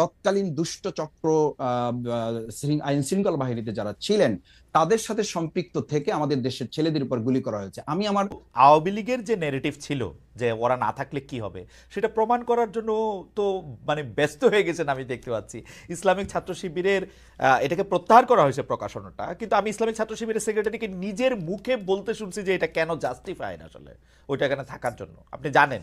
তৎকালীন দুষ্ট চক্র আইন শৃঙ্খলা বাহিনীতে যারা ছিলেন, তাদের সাথে সম্পৃক্ত থেকে আমাদের দেশের ছেলেদের উপর গুলি করা হয়েছে। আমি আমার আওয়ামী লীগের যে নেগেটিভ ছিল, যে ওরা না থাকলে কি হবে, সেটা প্রমাণ করার জন্য তো মানে ব্যস্ত হয়ে গেছেন আমি দেখতে পাচ্ছি। ইসলামিক ছাত্র শিবিরের এটাকে প্রত্যাহার করা হয়েছে প্রকাশনাটা, কিন্তু আমি ইসলামিক ছাত্র শিবিরের সেক্রেটারিকে নিজের মুখে বলতে শুনছি যে এটা কেন জাস্টিফাইন আসলে, ওইটা এখানে থাকার জন্য। আপনি জানেন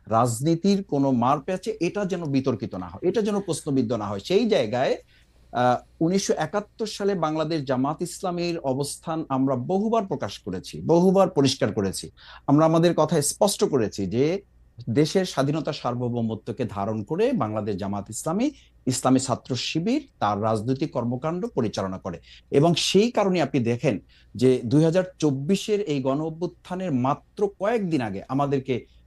রাজনীতির কোনো মার প্যাচে এটা যেন বিতর্কিত না হয়, এটা যেন প্রশ্নবিদ্ধ না হয়। সেই জায়গায় উনিশশো সালে বাংলাদেশ জামাত ইসলামের অবস্থান আমরা বহুবার প্রকাশ করেছি, বহুবার পরিষ্কার করেছি। আমরা আমাদের কথা স্পষ্ট করেছি যে, দেশের স্বাধীনতা সার্বভৌমত্বকে ধারণ করে বাংলাদেশ জামাত ইসলামী ইসলামী ছাত্র শিবির তার রাজনৈতিক কর্মকাণ্ড পরিচালনা করে। এবং সেই কারণে আপনি দেখেন যে, দুই চব্বিশের এই গণ অভ্যুত্থানের মাত্র কয়েকদিন আগে আমাদেরকে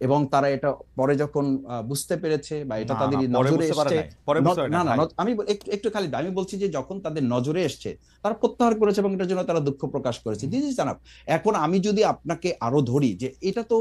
এবং তারা এটা পরে যখন বুঝতে পেরেছে বা এটা তাদের নজরে এসছে না না আমি একটু খালি আমি বলছি যে যখন তাদের নজরে এসছে তারা প্রত্যাহার করেছে এবং এটার জন্য তারা দুঃখ প্রকাশ করেছে। জি জানাব এখন আমি যদি আপনাকে আরও ধরি যে এটা তো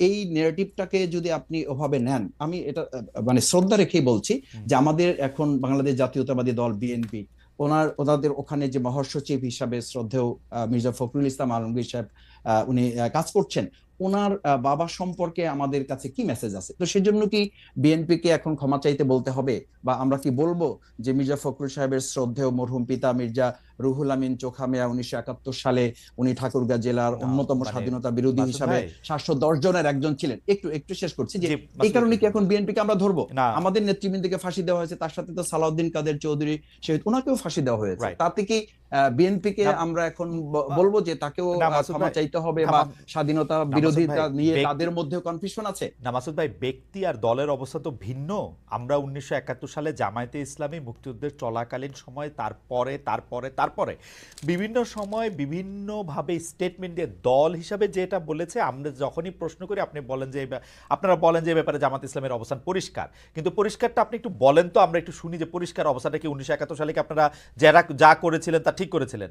এই নেগেটিভটাকে যদি আপনি ওভাবে নেন আমি এটা মানে শ্রদ্ধা রেখেই বলছি যে আমাদের এখন বাংলাদেশ জাতীয়তাবাদী দল বিএনপি ওনার ওনাদের ওখানে যে মহাসচিব হিসাবে শ্রদ্ধেয় মির্জা ফখরুল ইসলাম আলমগীর সাহেব আহ, উনি কাজ করছেন ওনার বাবা সম্পর্কে আমাদের কাছে কি মেসেজ আছে? তো সেজন্য কি বিএনপি কে এখন ক্ষমা চাইতে বলতে হবে? বা আমরা কি বলব যে মির্জা ফখরুল সাহেবের শ্রদ্ধেয় মরহুম পিতা মির্জা রুহুল আমিন চোখামিয়া উনিশশো একাত্তর সালে উনি ঠাকুরগাঁ জেলার অন্যতম মানে স্বাধীনতা বিরোধী হিসাবে সাতশো দশ জনের একজন ছিলেন। একটু একটু শেষ করছি যে এই কারণে কি এখন বিএনপিকে আমরা ধরবো? আমাদের নেতৃবৃন্দকে ফাঁসি দেওয়া হয়েছে তার সাথে তো সালাউদ্দিন কাদের চৌধুরী শহীদ ওনাকেও ফাঁসি দেওয়া হয়েছে। তাতে কি বিএনপি কে আমরা এখন বলব যে তাকেও ক্ষমা চাইতে হবে বা স্বাধীনতা বিরোধিতা নিয়ে তাদের মধ্যে কনফিউশন আছে। না মাসুদ ভাই ব্যক্তি আর দলের অবস্থা তো ভিন্ন। আমরা উনিশশো একাত্তর সালে জামায়াতে ইসলামী মুক্তিযুদ্ধের চলাকালীন সময় তারপরে তারপরে তারপরে বিভিন্ন সময় বিভিন্নভাবে স্টেটমেন্ট দিয়ে দল হিসাবে যেটা বলেছে, আমরা যখনই প্রশ্ন করি, আপনি বলেন যে, আপনারা বলেন যে ব্যাপারে জামাত ইসলামের অবস্থান পরিষ্কার। কিন্তু পরিষ্কারটা আপনি একটু বলেন তো, আমরা একটু শুনি যে, পরিষ্কার অবস্থাটা কি উনিশশো একাত্তর সালে কি আপনারা যারা, যা করেছিলেন তা ঠিক করেছিলেন?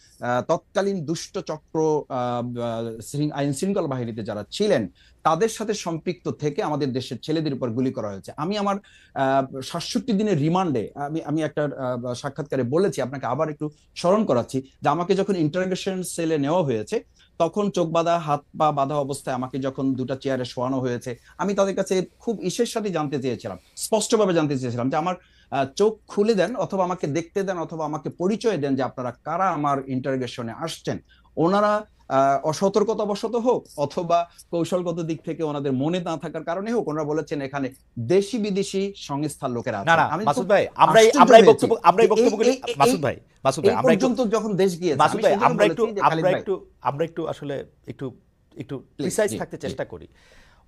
তৎকালীন দুষ্ট চক্র আইন শৃঙ্খলা বাহিনীতে যারা ছিলেন, তাদের সাথে সম্পৃক্ত থেকে আমাদের দেশের ছেলেদের উপর গুলি করা হয়েছে। আমি আমার সাতষট্টি দিনের রিমান্ডে, আমি আমি একটা সাক্ষাৎকারে বলেছি, আপনাকে আবার একটু স্মরণ করাচ্ছি যে আমাকে যখন ইন্টারোগেশন সেলে নেওয়া হয়েছে, তখন চোখ বাঁধা, হাত পা বাঁধা অবস্থায় আমাকে যখন দুটা চেয়ারে শোয়ানো হয়েছে, আমি তাদের কাছে খুব ইসের সাথে জানতে চেয়েছিলাম, স্পষ্টভাবে জানতে চেয়েছিলাম যে আমার চোখ খুলে দেন অথবা আমাকে দেখতে দেন অথবা আমাকে পরিচয় দেন যে আপনারা কারা আমার ইন্টারোগেশনে আসছেন। ওনারা অসতর্কতাবশত হোক অথবা কৌশলগত দিক থেকে ওনাদের মনে না থাকার কারণে হোক ওনারা বলেছেন এখানে দেশি বিদেশি সংস্থার লোকেরা না আছেন। না আমি মাসুদ ভাই আমরা আমরা এই বক্তব্য আমরা এই এই- বক্তব্যগুলি এই- এই- মাসুদ ভাই মাসুদ ভাই আমরা একটু পর্যন্ত যখন দেশ মাসুদ ভাই আমরা একটু আমরা একটু আমরা একটু আসলে একটু একটু প্রিসাইজ থাকতে চেষ্টা করি।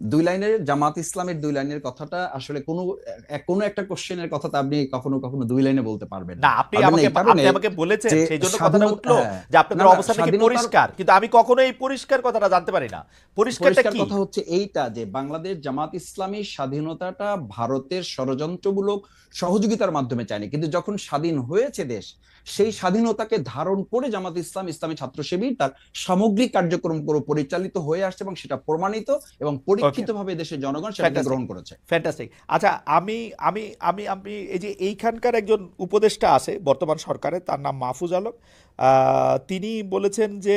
দুই লাইনের জামাত ইসলামের দুই লাইনের কথাটা আসলে কোনো কোনো একটা কোশ্চেনের কথা আপনি কখনো কখনো দুই লাইনে বলতে পারবেন না। আপনি আমাকে আপনি আমাকে বলেছেন সেই জন্য কথাটা উঠল হ্যাঁ। যে আপনাদের না, না, অবস্থা নাকি পরিষ্কার কিন্তু আমি কখনো এই পরিষ্কার কথাটা জানতে পারি না। পরিষ্কারটা পরিষ্কার কি? কথা হচ্ছে এইটা যে বাংলাদেশ জামাত ইসলামী স্বাধীনতাটা ভারতের ষড়যন্ত্রমূলক সহযোগিতার মাধ্যমে চায়নি। কিন্তু যখন স্বাধীন হয়েছে দেশ সেই স্বাধীনতাকে ধারণ করে জামাত ইসলাম ইসলামী ছাত্র শিবির তার সামগ্রিক কার্যক্রম করে পরিচালিত হয়ে আসছে এবং সেটা প্রমাণিত এবং পরীক্ষিতভাবে দেশের জনগণ সেটা গ্রহণ করেছে। ফ্যান্টাস্টিক আচ্ছা আমি আমি আমি আমি এই যে এইখানকার একজন উপদেষ্টা আছে বর্তমান সরকারে তার নাম মাহফুজ আলম তিনি বলেছেন যে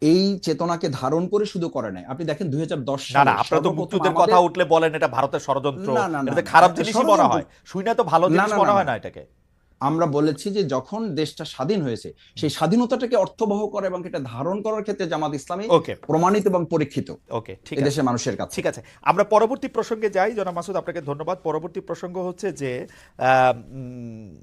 এই চেতনাকে ধারণ করে শুধু করে নাই। আপনি দেখেন দুই হাজার দশ না আপনারা তো মুক্তিযুদ্ধের কথা উঠলে বলেন এটা ভারতের ষড়যন্ত্র। খারাপ জিনিসই মনে হয়। শুই না তো ভালো জিনিস মনে হয় না। এটাকে। আমরা বলেছি যে যখন দেশটা স্বাধীন হয়েছে সেই স্বাধীনতাটাকে অর্থবহ করে এবং এটা ধারণ করার ক্ষেত্রে জামাত ইসলামী প্রমাণিত এবং পরীক্ষিত ওকে ঠিক আছে। দেশের মানুষের কাছে। ঠিক আছে। আমরা পরবর্তী প্রসঙ্গে যাই। জনাব মাসুদ আপনাকে ধন্যবাদ। পরবর্তী প্রসঙ্গ হচ্ছে যে আহ, উম,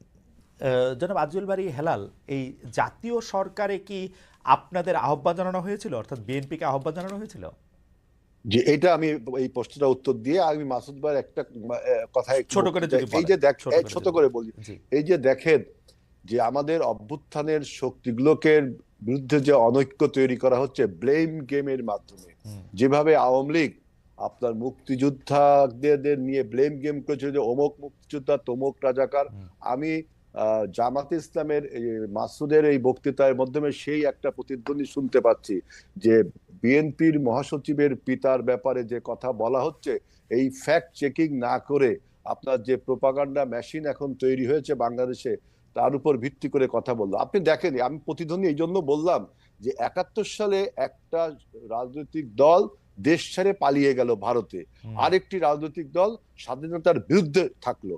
আহ, জনাব আজুল বাড়ি হেলাল এই জাতীয় সরকারে কি আপনাদের আহ্বান জানানো হয়েছিল? অর্থাৎ বিএনপিকে আহ্বান জানানো হয়েছিল? যে এটা আমি এই প্রশ্নটা উত্তর দিয়ে আমি মাসুদ ভাইয়ের একটা কথা ছোট করে এই যে দেখ ছোট করে বলি এই যে দেখেন যে আমাদের অভ্যুত্থানের শক্তিগুলোকে বিরুদ্ধে যে অনৈক্য তৈরি করা হচ্ছে ব্লেম গেমের মাধ্যমে যেভাবে আওয়ামী লীগ আপনার মুক্তিযোদ্ধাদের নিয়ে ব্লেম গেম করেছিল যে অমুক মুক্তিযোদ্ধা তমুক রাজাকার আমি জামাত ইসলামের মাসুদের এই বক্তৃতার মাধ্যমে সেই একটা প্রতিধ্বনি শুনতে পাচ্ছি যে বিএনপির মহাসচিবের পিতার ব্যাপারে যে কথা বলা হচ্ছে, এই ফ্যাক্ট চেকিং না করে আপনার যে প্রোপাগান্ডা মেশিন এখন তৈরি হয়েছে বাংলাদেশে, তার উপর ভিত্তি করে কথা বলল। আপনি দেখেন আমি প্রতিধ্বনি এই জন্য বললাম যে একাত্তর সালে একটা রাজনৈতিক দল দেশ ছেড়ে পালিয়ে গেল ভারতে। আরেকটি রাজনৈতিক দল স্বাধীনতার বিরুদ্ধে থাকল।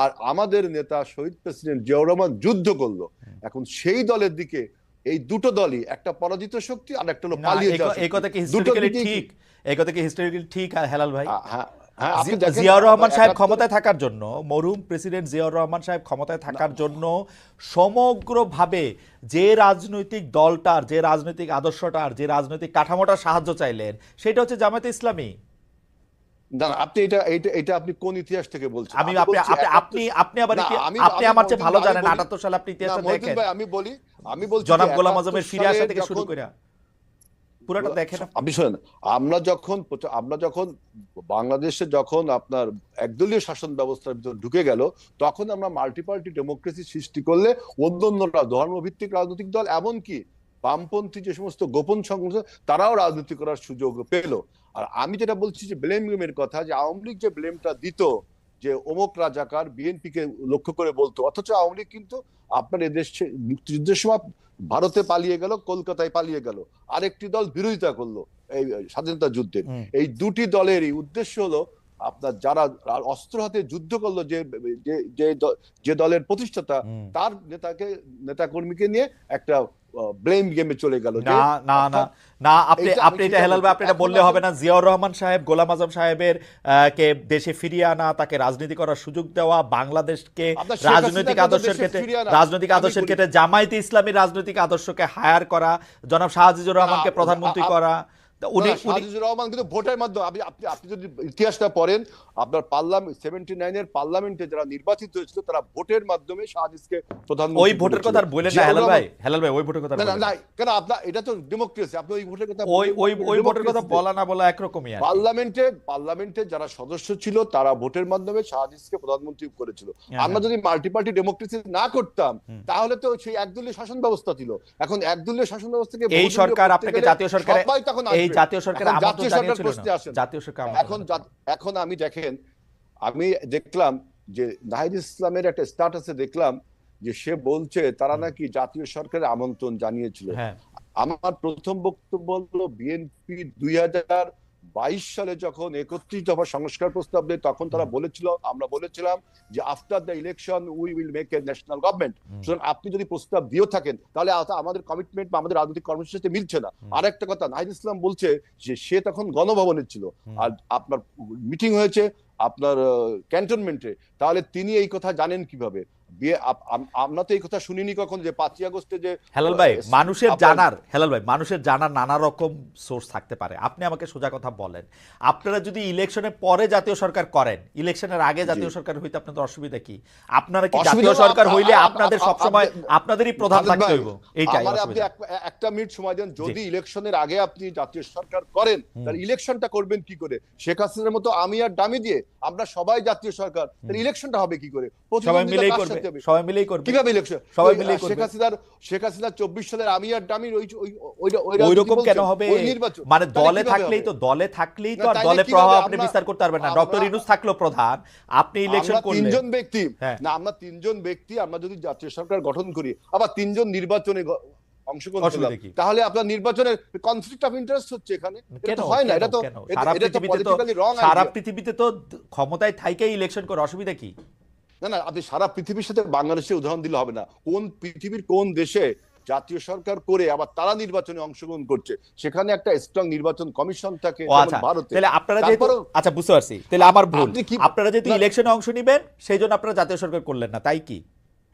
আর আমাদের নেতা শহীদ প্রেসিডেন্ট জিয়াউর রহমান যুদ্ধ করল। এখন সেই দলের দিকে এই দুটো দলই একটা পরাজিত শক্তি আর একটা হলো পালিয়ে যাওয়া এই কথা কি হিস্টোরিক্যালি ঠিক? এই কথা কি হিস্টোরিক্যালি ঠিক হেলাল ভাই? হ্যাঁ জিয়াউর রহমান সাহেব ক্ষমতায় থাকার জন্য মরহুম প্রেসিডেন্ট জিয়াউর রহমান সাহেব ক্ষমতায় থাকার জন্য সমগ্রভাবে যে রাজনৈতিক দলটার যে রাজনৈতিক আদর্শটার যে রাজনৈতিক কাঠামোটার সাহায্য চাইলেন সেটা হচ্ছে জামায়াতে ইসলামী। আপনি এটা এটা আপনি কোন ইতিহাস থেকে বলছেন? আমি আপনি আপনি- আবার আপনি আমার চেয়ে ভালো জানেন বলি- আটাত্তর সালে আপনি না, দেখেন। আমি বলি আমি বলছি জনাব গোলাম আজমের ফিরে আসা থেকে শুরু করে পুরাটা দেখেন আপনি। শোনেন আমরা যখন আমরা যখন বাংলাদেশে যখন আপনার একদলীয় শাসন ব্যবস্থার ভিতর ঢুকে গেল তখন আমরা মাল্টিপার্টি ডেমোক্রেসি সৃষ্টি করলে অন্য অন্যরা ধর্মভিত্তিক রাজনৈতিক দল এমনকি বামপন্থী যে সমস্ত গোপন সংগঠন তারাও রাজনীতি করার সুযোগ পেল আর আমি যেটা বলছি যে ব্লেম গেমের কথা যে আওয়ামী লীগ যে ব্লেমটা দিত যে অমুক রাজাকার বিএনপি কে লক্ষ্য করে বলতো অথচ আওয়ামী লীগ কিন্তু আপনার এদেশ মুক্তিযুদ্ধের সময় ভারতে পালিয়ে গেল কলকাতায় পালিয়ে গেল। আরেকটি দল বিরোধিতা করল এই স্বাধীনতা যুদ্ধে। এই দুটি দলেরই উদ্দেশ্য হলো আপনার যারা অস্ত্র হাতে যুদ্ধ করল যে যে- যে দলের প্রতিষ্ঠাতা তার নেতাকে নেতাকর্মীকে নিয়ে একটা ব্লেম গেমে চলে গেল না না না না আপনি আপনি এটা হেলাল ভাই আপনি এটা বললে হবে না। জিয়াউর রহমান সাহেব গোলাম আজম সাহেবের কে দেশে ফিরিয়ে আনা তাকে রাজনীতি করার সুযোগ দেওয়া বাংলাদেশকে রাজনৈতিক আদর্শের ক্ষেত্রে রাজনৈতিক আদর্শের ক্ষেত্রে জামায়াতে ইসলামী রাজনৈতিক আদর্শকে হায়ার করা জনাব শাহজিজুর রহমানকে প্রধানমন্ত্রী করা তা উনি না, উনি শাহজিজুর রহমান কিন্তু ভোটের মাধ্যমে আপনি আপনি আপনি যদি ইতিহাসটা পড়েন আপনার পার্লামেন্ট সেভেন্টি নাইনের পার্লামেন্টে যারা নির্বাচিত হয়েছিল তারা ভোটের মাধ্যমে শাহজিজকে প্রধানমন্ত্রী ওই ভোটের কথা আর করেছিল। না হেলাল ভাই হেলাল ভাই ওই ভোটের কথা না না বললেন না। না কেন আপনার এটা তো ডেমোক্রেসি আপনি ওই ভোটের কথা ওই ওই ওই ভোটের কথা বলা না বলা একরকমই পার্লামেন্টে পার্লামেন্টে যারা সদস্য ছিল তারা ভোটের মাধ্যমে শাহজিজকে প্রধানমন্ত্রী করেছিল হ্যাঁ, আমরা হ্যাঁ। যদি মাল্টিপার্টি ডেমোক্রেসি না করতাম তাহলে তো সেই একদলীয় শাসন ব্যবস্থা ছিল এখন একদলীয় শাসন ব্যবস্থাকে এই সরকার আপনাকে জাতীয় সরকারে তখন এই। জাতীয় সরকার জাতীয় সরকার প্রশ্নে আসেন। জাতীয় সরকার এখন এখন আমি দেখেন আমি দেখলাম যে নাহিদ ইসলামের একটা স্ট্যাটাসে দেখলাম যে সে বলছে তারা নাকি জাতীয় সরকারের আমন্ত্রণ জানিয়েছিল। হ্যাঁ। আমার প্রথম বক্তব্য হলো বিএনপি দুই হাজার বাইশ সালে যখন একত্রিশ দফা সংস্কার প্রস্তাব দেয় তখন তারা বলেছিল আমরা বলেছিলাম যে after the election we will make a national government সুতরাং আপনি যদি প্রস্তাব দিয়েও থাকেন তাহলে আমাদের কমিটমেন্ট বা আমাদের রাজনৈতিক কর্মসূচির সাথে মিলছে না। আর একটা কথা নাহিদ ইসলাম বলছে যে সে তখন গণভবনে ছিল। আর আপনার মিটিং হয়েছে আপনার ক্যান্টনমেন্টে তাহলে তিনি এই কথা জানেন কীভাবে? বিয়ে আমরা তো এই কথা শুনিনি কখন যে পাঁচই আগস্টে যে হেলাল ভাই মানুষের জানার হেলাল ভাই মানুষের জানার নানা রকম সোর্স থাকতে পারে। আপনি আমাকে সোজা কথা বলেন। আপনারা যদি ইলেকশনের পরে জাতীয় সরকার করেন ইলেকশনের আগে জাতীয় সরকার হইতে আপনাদের অসুবিধা কি? আপনারা কি জাতীয় সরকার হইলে আপনাদের আপ- সবসময় আপনি- আপনাদেরই প্রধান থাকতে হইব। এইটাই আপনি একটা মিনিট সময় দেন। যদি ইলেকশনের আগে আপনি জাতীয় সরকার করেন তাহলে ইলেকশনটা করবেন কি করে? শেখ হাসিনার মতো আমি আর ডামি দিয়ে আমরা সবাই জাতীয় সরকার তাহলে ইলেকশনটা হবে কি করে? সবাই মিলেই করবে? সবাই মিলেই করবে। কীভাবে ইলেকশন সবাই মিলেই শেখ হাসিনার শেখ হাসিনা চব্বিশ সালের আমি আর ডামির ওই ওই রকম কেন হবে? মানে দলে থাকলেই তো দলে থাকলেই তো আর দলে প্রভাব আপনি বিস্তার করতে পারবেন না। ডক্টর ইনুস থাকল প্রধান। আপনি ইলেকশন করলেন। তিনজন ব্যক্তি। হ্যাঁ। না আমরা তিনজন ব্যক্তি আমরা যদি জাতীয় সরকার গঠন করি আবার তিনজন নির্বাচনে? তাহলে আপনার নির্বাচনের কনফ্লিক্ট অফ ইন্টারেস্ট হচ্ছে এখানে। এটা হয় না এটা তো সারা পৃথিবীতে তো সারা পৃথিবীতে তো ক্ষমতায় থাইকেই ইলেকশন করে অসুবিধা কি? না না আপনি সারা পৃথিবীর সাথে বাংলাদেশের উদাহরণ দিলে হবে না। কোন পৃথিবীর কোন দেশে জাতীয় সরকার করে আবার তারা নির্বাচনে অংশগ্রহণ করছে? সেখানে একটা স্ট্রং নির্বাচন কমিশন থাকে আচ্ছা। ভারতে তাহলে আপনারা যেহেতু আচ্ছা বুঝতে পারছি। তাহলে আমার ভুল। আপনি আপনারা যেহেতু ইলেকশনে অংশ নেবেন সেই জন্য আপনারা জাতীয় সরকার করলেন না। তাই কি?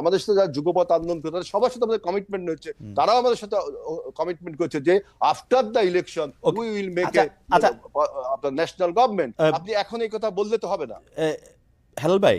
আমাদের সাথে যারা যুগপথ আন্দোলন করে তাদের সবার সাথে আমাদের কমিটমেন্ট হচ্ছে তারাও আমাদের সাথে কমিটমেন্ট করছে যে after the election we will make. আপনার ন্যাশনাল গভর্নমেন্ট আপনি এখন এই কথা বললে তো হবে না। হেলাল ভাই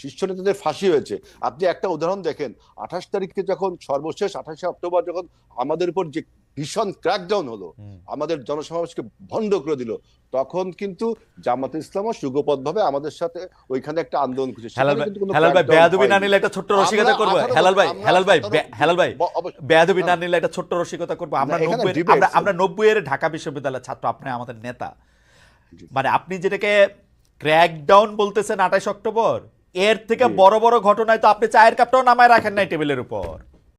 শীর্ষ নেতাদের ফাঁসি হয়েছে। আপনি একটা উদাহরণ দেখেন আঠাশ তারিখে যখন সর্বশেষ আঠাশে অক্টোবর যখন আমাদের উপর যে ভীষণ ক্র্যাকডাউন হলো আমাদের জনসমাবেশকে ভণ্ড করে দিল তখন কিন্তু জামাত ইসলামও সুগপদ ভাবে আমাদের সাথে ওইখানে একটা আন্দোলন করেছে হেলাল ভাই বেয়াদবি না নিলে একটা ছোট্ট রসিকতা করব? 18 হেলাল ভাই হেলাল ভাই হেলাল ভাই বেয়াদবি না। নিলে একটা ছোট্ট রসিকতা করব। আমরা নব্বই আমরা নব্বই এর ঢাকা বিশ্ববিদ্যালয়ের ছাত্র আপনি আমাদের নেতা। মানে আপনি যেটাকে ক্র্যাকডাউন বলতেছেন আঠাশ অক্টোবর এর থেকে বড় বড় ঘটনায় তো আপনি চায়ের কাপটাও নামায় রাখেন নাই টেবিলের উপর।